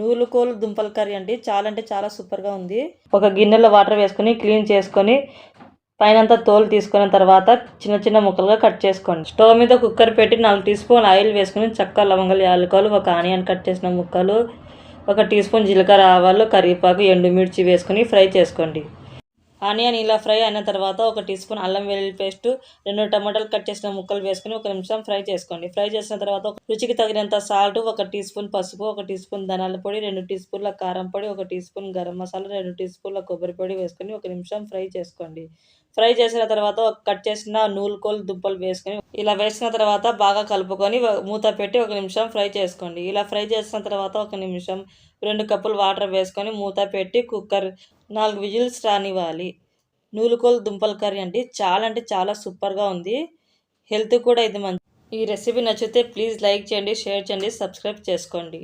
నూలుకోలు దుంపల కర్రీ అండి. చాలా అంటే చాలా సూపర్గా ఉంది. ఒక గిన్నెలో వాటర్ వేసుకొని క్లీన్ చేసుకొని పైనంతా తోలు తీసుకున్న తర్వాత చిన్న చిన్న ముక్కలుగా కట్ చేసుకోండి. స్టవ్ మీద కుక్కర్ పెట్టి నాలుగు టీ స్పూన్ ఆయిల్ వేసుకుని చక్క లవంగాలు యాలకులు ఒక ఆనియన్ కట్ చేసిన ముక్కలు ఒక టీ స్పూన్ జీలకర్ర ఆవాలు కరివేపాకు ఎండుమిర్చి వేసుకుని ఫ్రై చేసుకోండి. ఆనియన్ ఇలా ఫ్రై అయిన తర్వాత ఒక టీ స్పూన్ అల్లం వెల్లుల్లి పేస్ట్ రెండు టమాటాలు కట్ చేసిన ముక్కలు వేసుకుని ఒక నిమిషం ఫ్రై చేసుకోండి. ఫ్రై చేసిన తర్వాత రుచికి తగినంత సాల్ట్ ఒక టీ స్పూన్ పసుపు ఒక టీ స్పూన్ ధనాల పొడి రెండు టీ స్పూన్ల కారం పొడి ఒక టీ స్పూన్ గరం మసాలా రెండు టీ స్పూన్ల కొబ్బరి పొడి వేసుకొని ఒక నిమిషం ఫ్రై చేసుకోండి. ఫ్రై చేసిన తర్వాత ఒక కట్ చేసిన నూలుకోలు దుంపలు వేసుకొని ఇలా వేసిన తర్వాత బాగా కలుపుకొని మూత పెట్టి ఒక నిమిషం ఫ్రై చేసుకోండి. ఇలా ఫ్రై చేసిన తర్వాత ఒక నిమిషం రెండు కప్పులు వాటర్ వేసుకొని మూత పెట్టి కుక్కర్ నాలుగు విజిల్స్ రానివ్వాలి. నూలుకోలు దుంపల కర్రీ అండి. చాలా అంటే చాలా సూపర్గా ఉంది. హెల్త్ కూడా ఇది మంచి ఈ రెసిపీ నచ్చితే ప్లీజ్ లైక్ చేయండి షేర్ చేయండి సబ్స్క్రైబ్ చేసుకోండి.